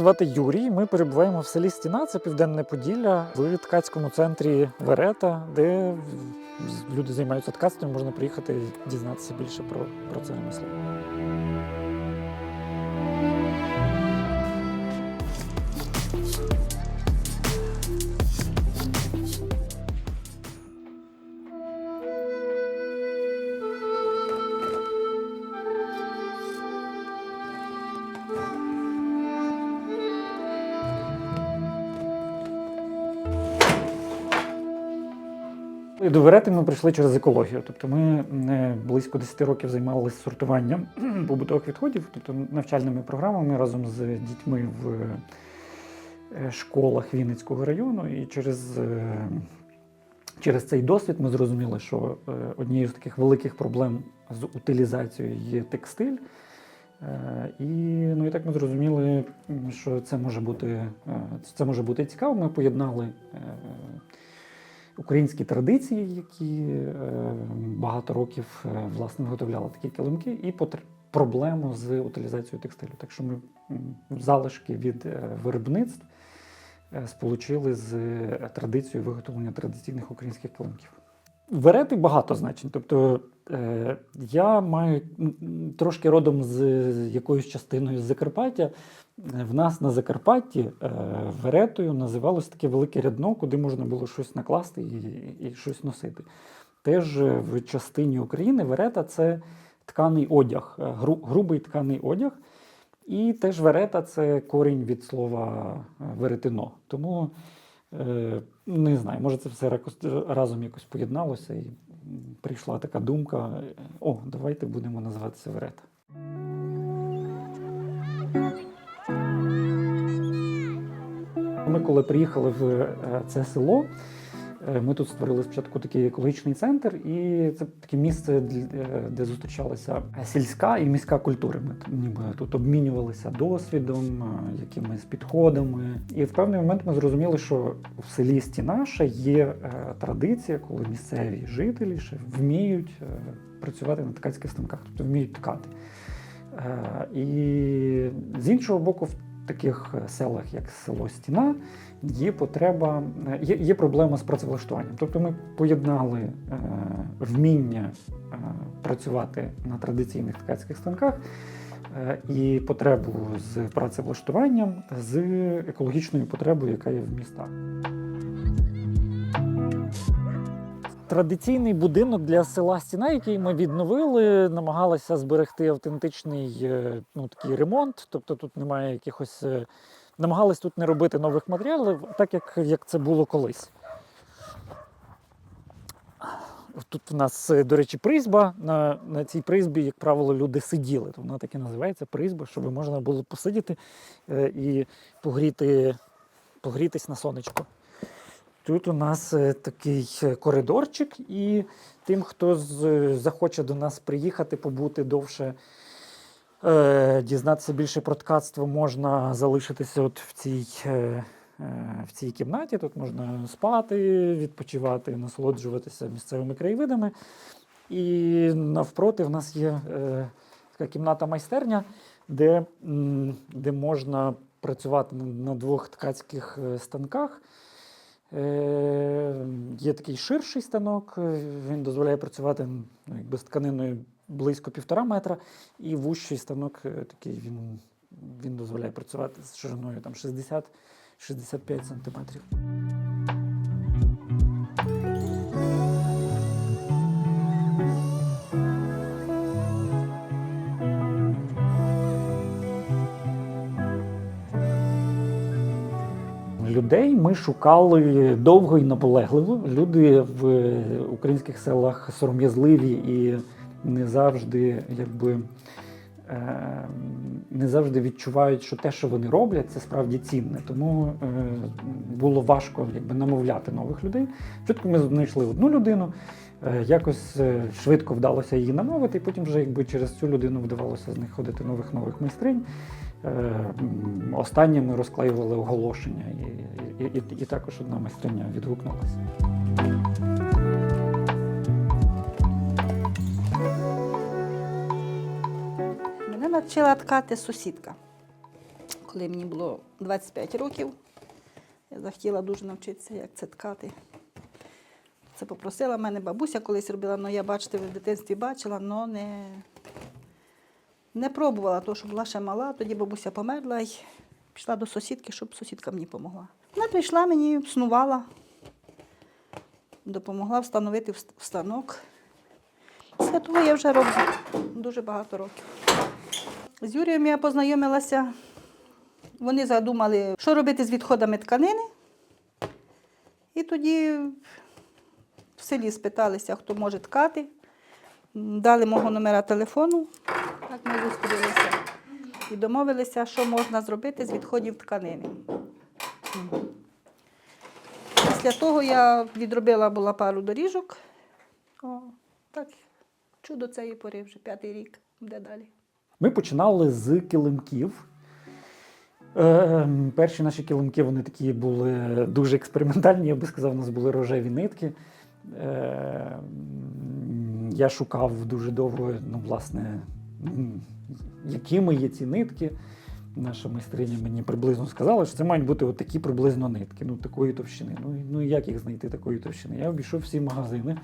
Звати Юрій. Ми перебуваємо в селі Стіна, це південне Поділля, в ткацькому центрі Верета, де люди займаються ткацтвом, можна приїхати і дізнатися більше про, про це ремесло. До Верети ми прийшли через екологію. Тобто ми е, близько 10 років займалися сортуванням побутових відходів, тобто навчальними програмами разом з дітьми в е, школах Вінницького району. І через, е, через цей досвід ми зрозуміли, що однією з таких великих проблем з утилізацією є текстиль. І, ну, і так ми зрозуміли, що це може бути, це може бути цікаво. Ми поєднали українські традиції, які е, багато років е, власне виготовляли такі килимки, і проблему з утилізацією текстилю. Так що ми залишки від е, виробництв сполучили з традицією виготовлення традиційних українських килимків. Верети багато значень. Тобто е, я маю трошки родом з якоюсь частиною з Закарпаття. Е, В нас на Закарпатті е, веретою називалось таке велике рядно, куди можна було щось накласти і, і щось носити. Теж е, в частині України верета це тканий одяг, е, гру- грубий тканий одяг. І теж верета це корінь від слова веретено. Тому е, не знаю, може це все разом якось поєдналося і прийшла така думка: о, давайте будемо називати Северета. Ми, коли приїхали в е, це село, ми тут створили спочатку такий екологічний центр, і це таке місце, е, де зустрічалися сільська і міська культури. Ми ніби тут обмінювалися досвідом, е, якимись підходами. І в певний момент ми зрозуміли, що в селі Стіна ще є е, традиція, коли місцеві жителі ще вміють е, працювати на ткацьких станках, тобто вміють ткати. Е, І з іншого боку, в таких е, селах, як село Стіна, є потреба, е, є, є проблема з працевлаштуванням. Тобто ми поєднали е, вміння працювати на традиційних ткацьких станках і потребу з працевлаштуванням з екологічною потребою, яка є в містах. Традиційний будинок для села Стіна, який ми відновили, намагалися зберегти автентичний е, ну, такий ремонт. Тобто тут немає якихось. е, Намагались тут не робити нових матеріалів, так як, як це було колись. Тут в нас, е, до речі, призьба. На, на цій призбі, як правило, люди сиділи. Вона так і називається призьба, щоб можна було посидіти і погріти, погрітись на сонечко. Тут у нас е, такий е, коридорчик, і тим, хто захоче до нас приїхати, побути довше, е, дізнатися більше про ткацтво, можна залишитися от в цій, е, е, в цій кімнаті. Тут можна спати, відпочивати, насолоджуватися місцевими краєвидами. І навпроти в нас є е, така кімната майстерня, де, де можна працювати на, двох ткацьких е, станках. Е, Є такий ширший станок, е, він дозволяє працювати ну, якби з тканиною близько півтора метра, і вущий станок е, такий він, він дозволяє працювати з шириною там 60-65 сантиметрів. Людей ми шукали довго і наполегливо. Люди в українських селах сором'язливі і не завжди, якби е, не завжди відчувають, що те, що вони роблять, це справді цінне. Тому е, було важко якби, намовляти нових людей. Спочатку ми знайшли одну людину, е, якось е, швидко вдалося її намовити, і потім вже якби через цю людину вдавалося знаходити нових нових майстринь. Е, Останнє ми розклеювали оголошення, і, і, і, і також одна майстриня відгукнулася. Мене навчила ткати сусідка. коли мені було 25 років. Я захотіла дуже навчитися, як це ткати. Це попросила мене бабуся колись робила, але я, бачите, в дитинстві бачила, але не, не пробувала, тому що була ще мала. Тоді бабуся померла і пішла до сусідки, щоб сусідка мені допомогла. Вона прийшла мені, вснувала, допомогла встановити вст- станок. Після того я вже роблю дуже багато років. З Юрієм я познайомилася. Вони задумали, що робити з відходами тканини. І тоді в селі спиталися, хто може ткати. Дали мого номера телефону. Так ми зустрілися і домовилися, що можна зробити з відходів тканини. Після того я відробила була пару доріжок. О, так, чудо цієї пори вже п'ятий рік. Де далі? Ми починали з килимків. Е, перші наші килимки вони такі були дуже експериментальні, я би сказав, у нас були рожеві нитки. Е, я шукав дуже довго, ну, власне, якими є ці нитки. Наша майстриня мені приблизно сказала, що це мають бути от такі приблизно нитки, ну такої товщини. Ну, ну як їх знайти такої товщини? Я обійшов всі магазини.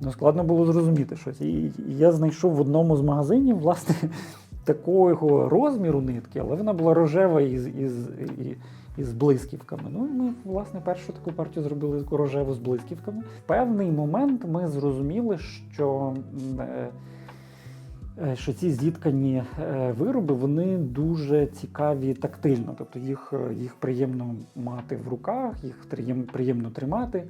Ну, складно було зрозуміти щось. І, я знайшов в одному з магазинів, власне, такого розміру нитки, але вона була рожева із, із, із блисківками. Ну ми, власне, першу таку партію зробили рожеву з блисківками. В певний момент ми зрозуміли, що. Е, Що ці зіткані е, вироби вони дуже цікаві тактильно, тобто їх, е, їх приємно мати в руках, їх приємно тримати.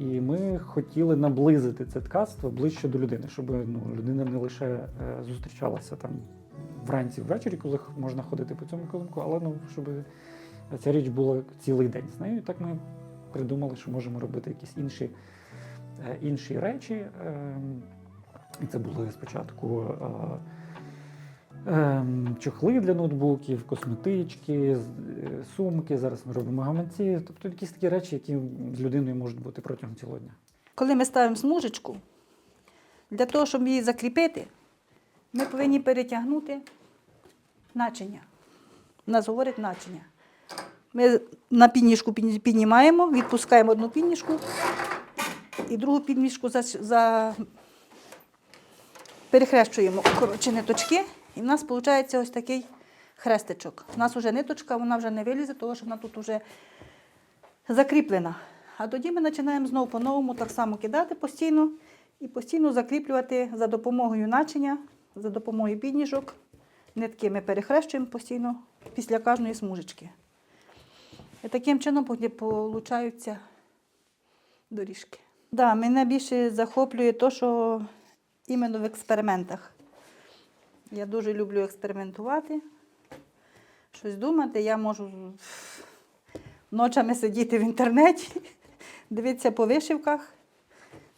І ми хотіли наблизити це ткацтво ближче до людини, щоб ну, людина не лише зустрічалася там вранці ввечері, коли можна ходити по цьому килимку, але ну, щоб ця річ була цілий день з нею. І так ми придумали, що можемо робити якісь інші, інші речі. І це були спочатку. е, ем, Чохли для ноутбуків, косметички, е, сумки. Зараз ми робимо гаманці. Тобто якісь такі речі, які з людиною можуть бути протягом цілого дня. Коли ми ставимо смужечку, для того, щоб її закріпити, ми повинні перетягнути начиня. У нас говорять начиня. Ми на пінішку піднімаємо, відпускаємо одну пінішку і другу пінішку за... перехрещуємо коротше ниточки, і в нас виходить ось такий хрестичок. У нас вже ниточка, вона вже не вилізе, тому що вона тут вже закріплена. А тоді ми починаємо знову по-новому так само кидати постійно і постійно закріплювати за допомогою начиня, за допомогою підніжок. Нитки ми перехрещуємо постійно після кожної смужечки. І таким чином получаються доріжки. Да, мене більше захоплює те, що іменно в експериментах. Я дуже люблю експериментувати, щось думати. Я можу ночами сидіти в інтернеті, дивитися по вишивках.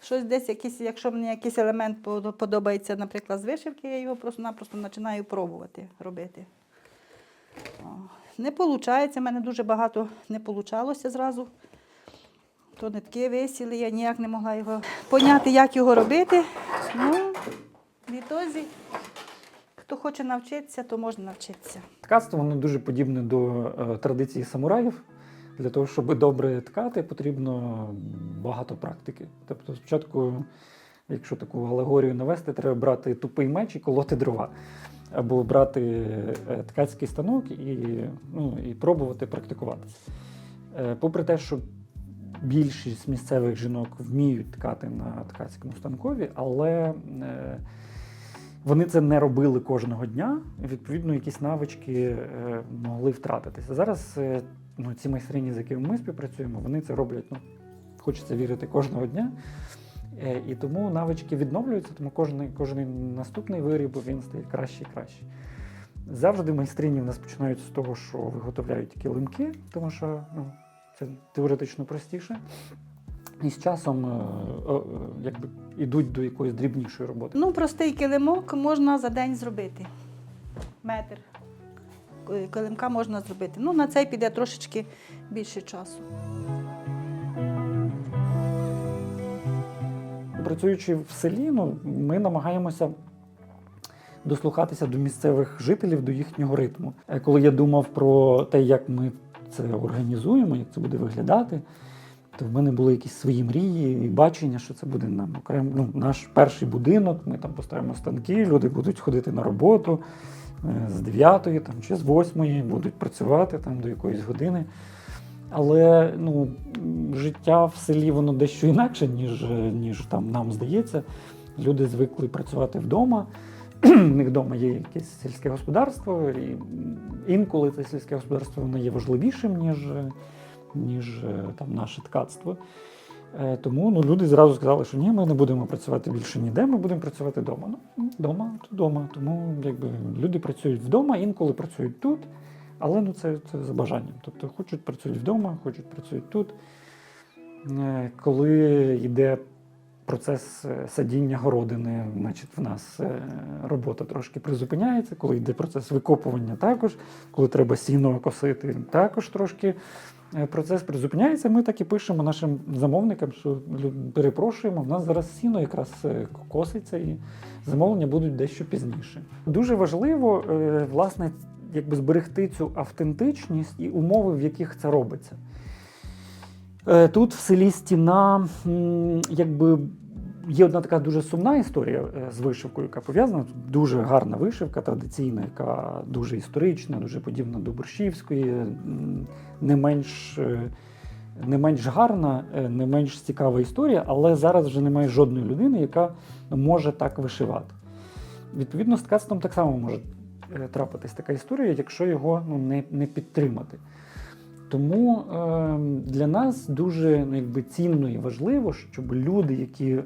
Щось десь, якийсь, якщо мені якийсь елемент подобається, наприклад, з вишивки, я його просто-напросто починаю пробувати робити. Не виходить, в мене дуже багато не вийшло зразу. То нитки висіли, я ніяк не могла його поняти, як його робити. Ну, відтоді, хто хоче навчитися, то можна навчитися. Ткацтво воно дуже подібне до е, традиції самураїв. Для того, щоб добре ткати, потрібно багато практики. Тобто, спочатку, якщо таку алегорію навести, треба брати тупий меч і колоти дрова. Або брати е, ткацький станок і, ну, і пробувати практикуватися. Е, Попри те, що більшість місцевих жінок вміють ткати на ткацькому станкові, але вони це не робили кожного дня. Відповідно, якісь навички е, могли втратитися. Зараз е, ну, ці майстрині, з якими ми співпрацюємо, вони це роблять, ну, хочеться вірити кожного дня. Е, І тому навички відновлюються, тому кожен, кожен наступний виріб він стає краще і краще. Завжди майстрині в нас починають з того, що виготовляють килимки, тому що ну, це теоретично простіше. І з часом е, е, якби ідуть до якоїсь дрібнішої роботи. Ну, простий килимок можна за день зробити. Метр. Килимка можна зробити. Ну, на цей піде трошечки більше часу. Працюючи в селі, ну, ми намагаємося дослухатися до місцевих жителів, до їхнього ритму. Е, Коли я думав про те, як ми це організуємо, як це буде виглядати, то в мене були якісь свої мрії і бачення, що це буде нам окремо. Ну, наш перший будинок. Ми там поставимо станки, люди будуть ходити на роботу е, з 9 там, чи з 8 будуть працювати там до якоїсь години. Але ну, життя в селі воно дещо інакше, ніж, е, ніж там нам здається. Люди звикли працювати вдома. У них вдома є якесь сільське господарство, і інколи це сільське господарство воно є важливішим, ніж, е, ніж е, там, наше ткацтво. Е, Тому ну, люди зразу сказали, що ні, ми не будемо працювати більше ніде, ми будемо працювати вдома. Ну, вдома, то вдома. Тому якби, люди працюють вдома, інколи працюють тут, але ну, це, це за бажанням. Тобто хочуть працюють вдома, хочуть працюють тут. Е, Коли йде процес садіння городини, значить в нас робота трошки призупиняється. Коли йде процес викопування, також, коли треба сіно косити, також трошки процес призупиняється. Ми так і пишемо нашим замовникам, що перепрошуємо, в нас зараз сіно якраз е, коситься і замовлення будуть дещо пізніше. Дуже важливо, е, власне, якби зберегти цю автентичність і умови, в яких це робиться. Е, Тут в селі стіна, якби є одна така дуже сумна історія е, з вишивкою, яка пов'язана. Дуже гарна вишивка, традиційна, яка дуже історична, дуже подібна до борщівської, не менш, е, не менш гарна, е, не менш цікава історія, але зараз вже немає жодної людини, яка може так вишивати. Відповідно, з ткацтвом так само може трапитись така історія, якщо його ну, не, не підтримати. Тому е, для нас дуже ну, якби, цінно і важливо, щоб люди, які е,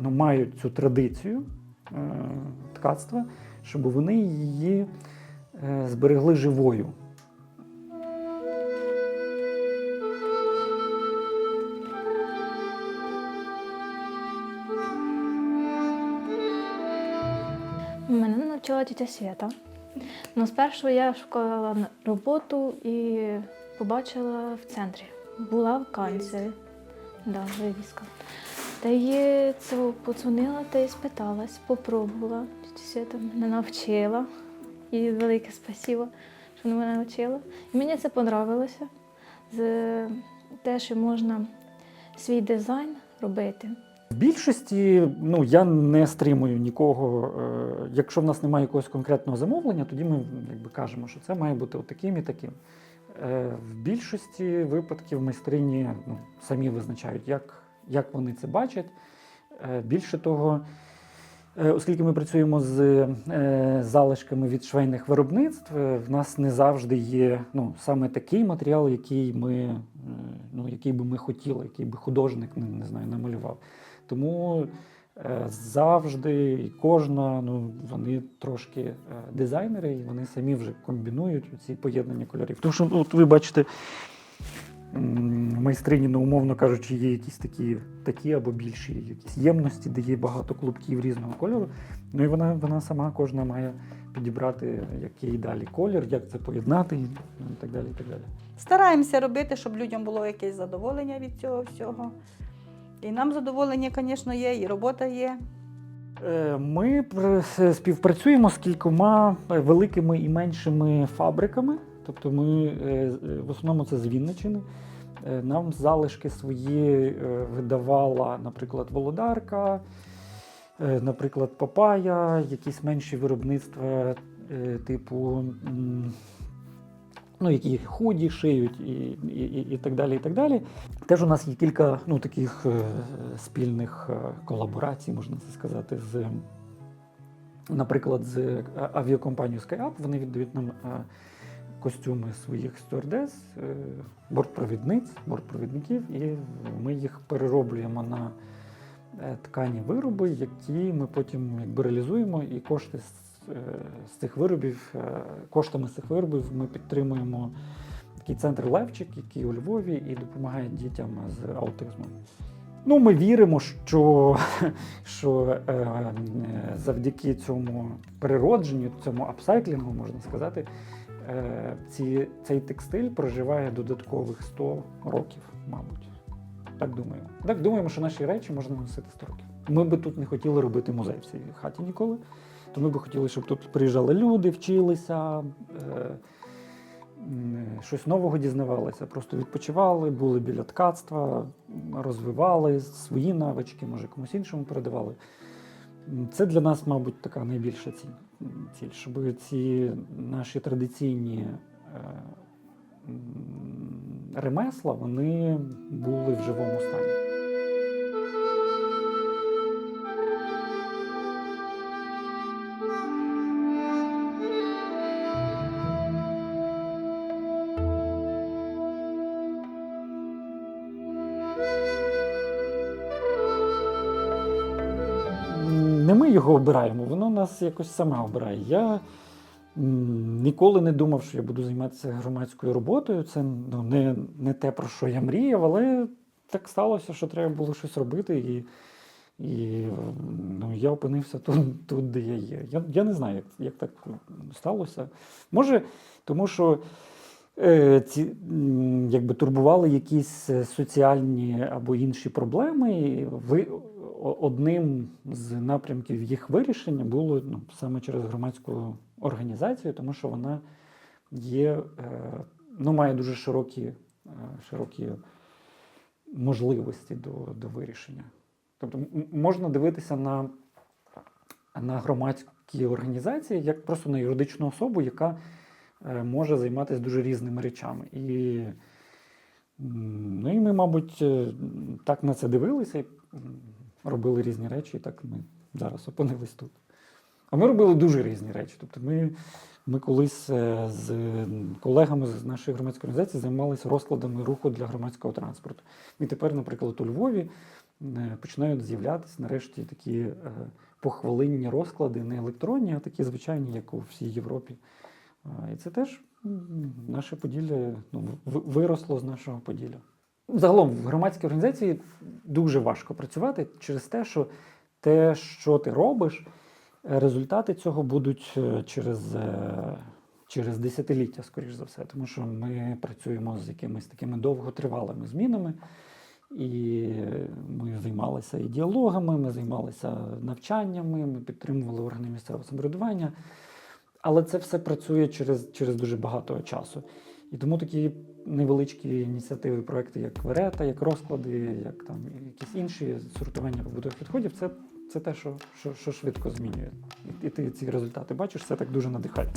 ну, мають цю традицію е, ткацтва, щоб вони її е, зберегли живою. Мене навчила тітя Свята. Ну, спершу я шукала роботу і побачила в центрі. Була в канцері. Да, вивіска. Та їй це подзвонила та й спиталась, попробувала. Тітя Свята мене навчила. І велике спасибо, що вона мене навчила. І мені це подобалося. З те, що можна свій дизайн робити. В більшості ну, я не стримую нікого. Е, якщо в нас немає якогось конкретного замовлення, тоді ми якби, кажемо, що це має бути таким і таким. Е, в більшості випадків майстрині ну, самі визначають, як, як вони це бачать. Е, більше того, е, оскільки ми працюємо з залишками від швейних виробництв, в нас не завжди є ну, саме такий матеріал, який, ми, ну, який би ми хотіли, який би художник не, знаю, намалював. Тому завжди і кожна, ну вони трошки е, дизайнери, і вони самі вже комбінують ці поєднання кольорів. Тому що, ну, от ви бачите, майстрині, ну, умовно кажучи, є якісь такі, такі або більші якісь ємності, де є багато клубків різного кольору. Ну і вона, вона сама кожна має підібрати, який далі колір, як це поєднати, ну, і так далі. І так далі. Стараємося робити, щоб людям було якесь задоволення від цього всього. І нам задоволення, звісно, є, і робота є. Е, Ми співпрацюємо з кількома е, великими і меншими фабриками. Тобто ми е, в основному це з Вінничини. Нам залишки свої видавала, наприклад, Володарка, наприклад, Папая, якісь менші виробництва, типу, ну, які худі шиють і, і, і, і так далі. І так далі. Теж у нас є кілька ну, таких е, спільних е, колаборацій, можна це сказати, з, наприклад, з е, авіакомпанією SkyUp. Вони віддають нам костюми своїх стюардес, бортпровідниць, бортпровідників, і ми їх перероблюємо на ткані вироби, які ми потім якби реалізуємо, і кошти з, з цих виробів, е, коштами з цих виробів ми підтримуємо такий центр Левчик, який у Львові і допомагає дітям з аутизмом. Ну, ми віримо, що, що е, е, завдяки цьому переродженню, цьому апсайклінгу, можна сказати, е, ці, цей текстиль проживає додаткових 100 років, мабуть. Так думаємо. Так думаємо, що наші речі можна носити 100 років. Ми би тут не хотіли робити музей в цій хаті ніколи, то ми би хотіли, щоб тут приїжджали люди, вчилися, е, щось нового дізнавалися, просто відпочивали, були біля ткацтва, розвивали свої навички, може комусь іншому передавали. Це для нас, мабуть, така найбільша ціль, ціль щоб ці наші традиційні е, ремесла вони були в живому стані. Його обираємо, воно нас якось саме обирає. Я ніколи не думав, що я буду займатися громадською роботою. Це ну, не, не те, про що я мріяв, але так сталося, що треба було щось робити. І, і ну, я опинився тут, тут де я є. Я, я не знаю, як, як так сталося. Може, тому що ці, якби турбували якісь е, соціальні або інші проблеми. Ви, одним з напрямків їх вирішення було ну, саме через громадську організацію, тому що вона є, е, ну, має дуже широкі, е, широкі можливості до, до вирішення. Тобто можна дивитися на, на громадські організації як просто на юридичну особу, яка е, може займатися дуже різними речами. І, ну, і ми, мабуть, е, так на це дивилися і робили різні речі, і так ми зараз опинились тут. А ми робили дуже різні речі. Тобто ми, ми колись е, з колегами з нашої громадської організації займалися розкладами руху для громадського транспорту. І тепер, наприклад, у Львові е, починають з'являтися нарешті такі е, похвилинні розклади, не електронні, а такі звичайні, як у всій Європі. І це теж наше Поділля ну, виросло з нашого Поділля. Загалом в громадській організації дуже важко працювати через те, що те, що ти робиш, результати цього будуть е, через, е, через десятиліття, скоріш за все. Тому що ми працюємо з якимись такими довготривалими змінами. І ми займалися і діалогами, ми займалися навчаннями, ми підтримували органи місцевого самоврядування. Але це все працює через, через дуже багато часу. І тому такі невеличкі ініціативи, проекти, як Верета, як розклади, як там якісь інші сортування побутових відходів, це, це те, що, що, що швидко змінює. І, і ти ці результати бачиш, це так дуже надихає.